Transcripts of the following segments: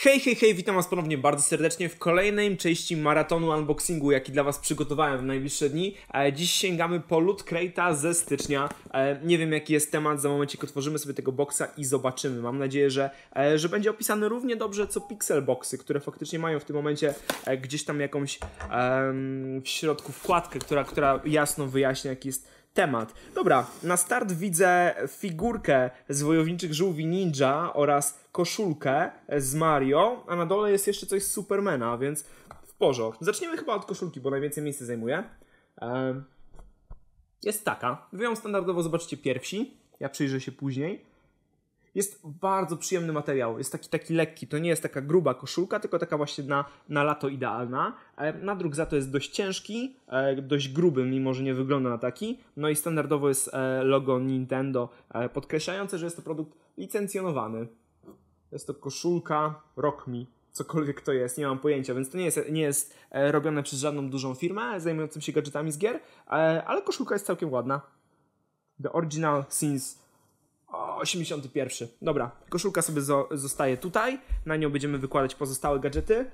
Hej, hej, hej, witam was ponownie bardzo serdecznie w kolejnej części maratonu unboxingu, jaki dla was przygotowałem w najbliższe dni. E, dziś sięgamy po Loot Crate'a ze stycznia. E, nie wiem jaki jest temat, za momencik otworzymy sobie tego boxa i zobaczymy. Mam nadzieję, że, e, że będzie opisany równie dobrze co Pixel Boxy, które faktycznie mają w tym momencie gdzieś tam jakąś w środku wkładkę, która, która jasno wyjaśnia jaki jest temat. Dobra, na start widzę figurkę z wojowniczych żółwi ninja oraz koszulkę z Mario, a na dole jest jeszcze coś z Supermana, więc w porządku. Zaczniemy chyba od koszulki, bo najwięcej miejsca zajmuje. Jest taka. Wy ją standardowo zobaczycie pierwsi. Ja przyjrzę się później. Jest bardzo przyjemny materiał. Jest taki, taki lekki. To nie jest taka gruba koszulka, tylko taka właśnie na, na lato idealna. E, Nadruk za to jest dość ciężki, e, dość gruby, mimo że nie wygląda na taki. No i standardowo jest e, logo Nintendo, podkreślające, że jest to produkt licencjonowany. Jest to koszulka Rock Me. Cokolwiek to jest, nie mam pojęcia, więc to nie jest, nie jest robione przez żadną dużą firmę zajmującą się gadżetami z gier, ale koszulka jest całkiem ładna. The original since o, 81. Dobra, koszulka sobie zo- zostaje tutaj. Na nią będziemy wykładać pozostałe gadżety.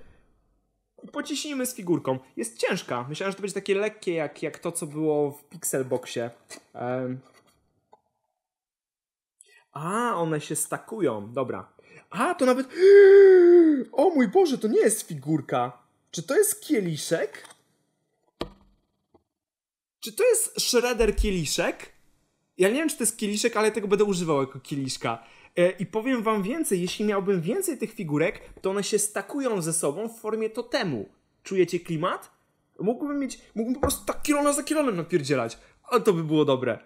Pociśnijmy z figurką. Jest ciężka. Myślałem, że to będzie takie lekkie, jak, jak to, co było w Pixelboxie. Em. A, one się stakują. Dobra. A, to nawet... O mój Boże, to nie jest figurka. Czy to jest kieliszek? Czy to jest Shredder kieliszek? Ja nie wiem, czy to jest kieliszek, ale tego będę używał jako kieliszka. E, I powiem wam więcej, jeśli miałbym więcej tych figurek, to one się stakują ze sobą w formie totemu. Czujecie klimat? Mógłbym mieć, mógłbym po prostu tak kilona za kilonem napierdzielać, ale to by było dobre.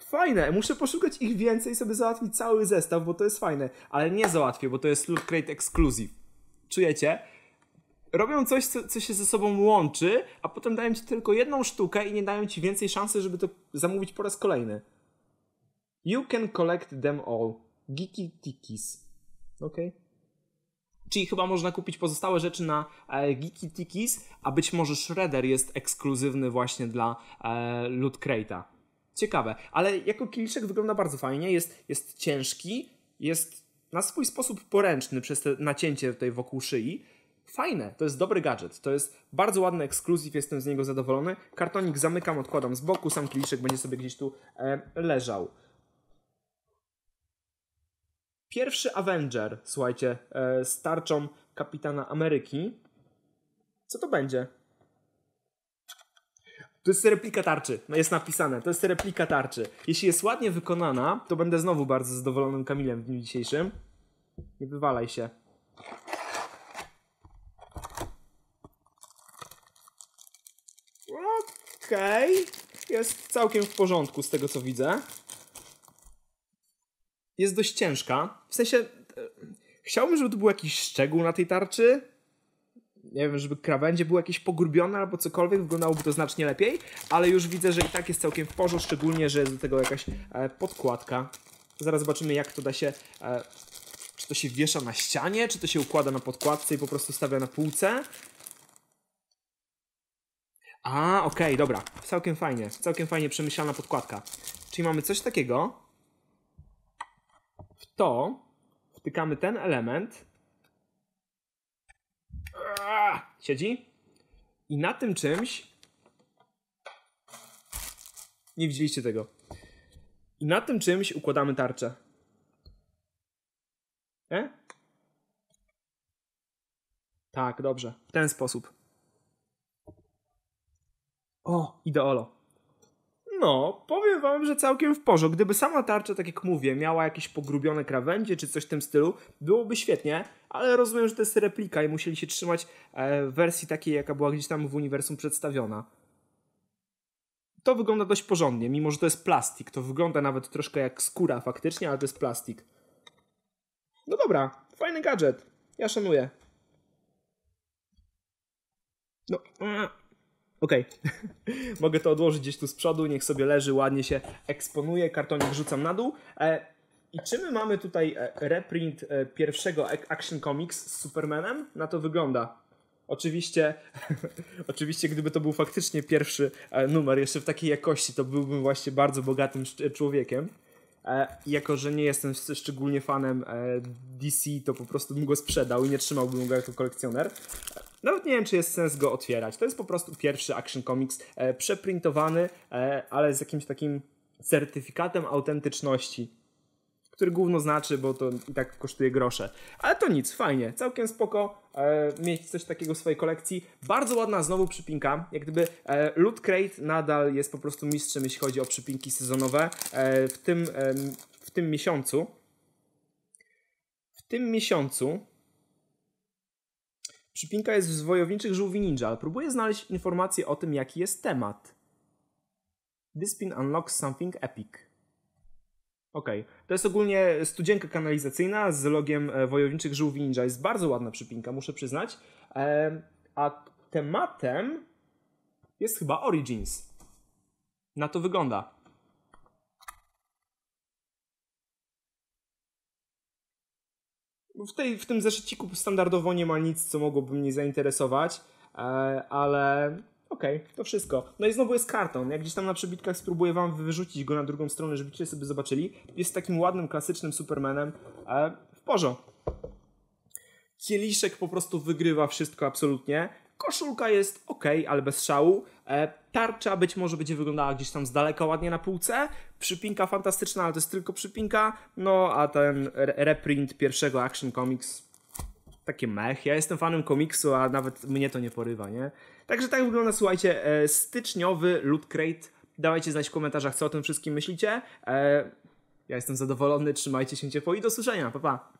Fajne, muszę poszukać ich więcej i sobie załatwić cały zestaw, bo to jest fajne. Ale nie załatwię, bo to jest Loot Crate Exclusive. Czujecie? Robią coś, co, co się ze sobą łączy, a potem dają ci tylko jedną sztukę i nie dają ci więcej szansy, żeby to zamówić po raz kolejny. You can collect them all. Geeky Tikis. Ok. Czyli chyba można kupić pozostałe rzeczy na e, Geeky Tikis, a być może Shredder jest ekskluzywny właśnie dla e, Loot Crate'a. Ciekawe, ale jako kieliszek wygląda bardzo fajnie, jest, jest ciężki, jest na swój sposób poręczny przez te nacięcie tutaj wokół szyi. Fajne, to jest dobry gadżet, to jest bardzo ładny ekskluzyw, jestem z niego zadowolony. Kartonik zamykam, odkładam z boku, sam kieliszek będzie sobie gdzieś tu e, leżał. Pierwszy Avenger, słuchajcie, e, z tarczą Kapitana Ameryki. Co to będzie? To jest replika tarczy. No jest napisane, to jest replika tarczy. Jeśli jest ładnie wykonana, to będę znowu bardzo zadowolonym Kamilem w dniu dzisiejszym. Nie wywalaj się. Okej. Jest całkiem w porządku z tego co widzę. Jest dość ciężka. W sensie. e, Chciałbym, żeby to był jakiś szczegół na tej tarczy. Nie wiem, żeby krawędzie były jakieś pogrubione albo cokolwiek, wyglądałoby to znacznie lepiej, ale już widzę, że i tak jest całkiem w porządku, szczególnie, że jest do tego jakaś e, podkładka. Zaraz zobaczymy, jak to da się. E, czy to się wiesza na ścianie, czy to się układa na podkładce i po prostu stawia na półce. A, okej, dobra. Całkiem fajnie. Całkiem fajnie przemyślana podkładka. Czyli mamy coś takiego. To wtykamy ten element. Siedzi. I na tym czymś. Nie widzieliście tego. I na tym czymś układamy tarczę. E? Tak, dobrze. W ten sposób. O, ideolo. No, powiem wam, że całkiem w porządku. Gdyby sama tarcza, tak jak mówię, miała jakieś pogrubione krawędzie czy coś w tym stylu, byłoby świetnie, ale rozumiem, że to jest replika i musieli się trzymać e, wersji takiej, jaka była gdzieś tam w uniwersum przedstawiona. To wygląda dość porządnie, mimo że to jest plastik. To wygląda nawet troszkę jak skóra faktycznie, ale to jest plastik. No dobra, fajny gadżet. Ja szanuję. No, Okej. Mogę to odłożyć gdzieś tu z przodu, niech sobie leży, ładnie się eksponuje. Kartonik rzucam na dół. E, I czy my mamy tutaj e, reprint e, pierwszego Ac- Action Comics z Supermanem? Na to wygląda. Oczywiście, oczywiście, gdyby to był faktycznie pierwszy numer, jeszcze w takiej jakości, to byłbym właśnie bardzo bogatym człowiekiem. Jako, że nie jestem szczególnie fanem DC, to po prostu bym go sprzedał i nie trzymałbym go jako kolekcjoner. Nawet nie wiem, czy jest sens go otwierać. To jest po prostu pierwszy Action Comics e, przeprintowany, e, ale z jakimś takim certyfikatem autentyczności który główno znaczy, bo to i tak kosztuje grosze. Ale to nic, fajnie, całkiem spoko e, mieć coś takiego w swojej kolekcji. Bardzo ładna znowu przypinka, jak gdyby e, Loot Crate nadal jest po prostu mistrzem, jeśli chodzi o przypinki sezonowe. E, w, tym, w tym miesiącu w tym miesiącu przypinka jest z Wojowniczych Żółwi Ninja, ale próbuję znaleźć informację o tym, jaki jest temat. This pin unlocks something epic. Okej. Okay. To jest ogólnie studzienka kanalizacyjna z logiem e, Wojowniczych Żółwi Ninja. Jest bardzo ładna przypinka, muszę przyznać. A tematem jest chyba Origins. Na to wygląda. W, tej, w tym zeszyciku standardowo nie ma nic, co mogłoby mnie zainteresować, e, ale Okej, okay, to wszystko. No i znowu jest karton. Jak gdzieś tam na przebitkach spróbuję wam wyrzucić go na drugą stronę, żebyście sobie zobaczyli. Jest takim ładnym, klasycznym Supermanem. E, w porządku. Kieliszek po prostu wygrywa wszystko absolutnie. Koszulka jest ok, ale bez szału. Tarcza być może będzie wyglądała gdzieś tam z daleka ładnie na półce. Przypinka fantastyczna, ale to jest tylko przypinka. No a ten reprint pierwszego Action Comics takie mech. Ja jestem fanem komiksu, a nawet mnie to nie porywa, nie? Także tak wygląda, słuchajcie, e, styczniowy Loot Crate. Dawajcie znać w komentarzach, co o tym wszystkim myślicie. E, ja jestem zadowolony, trzymajcie się ciepło i do słyszenia, pa pa!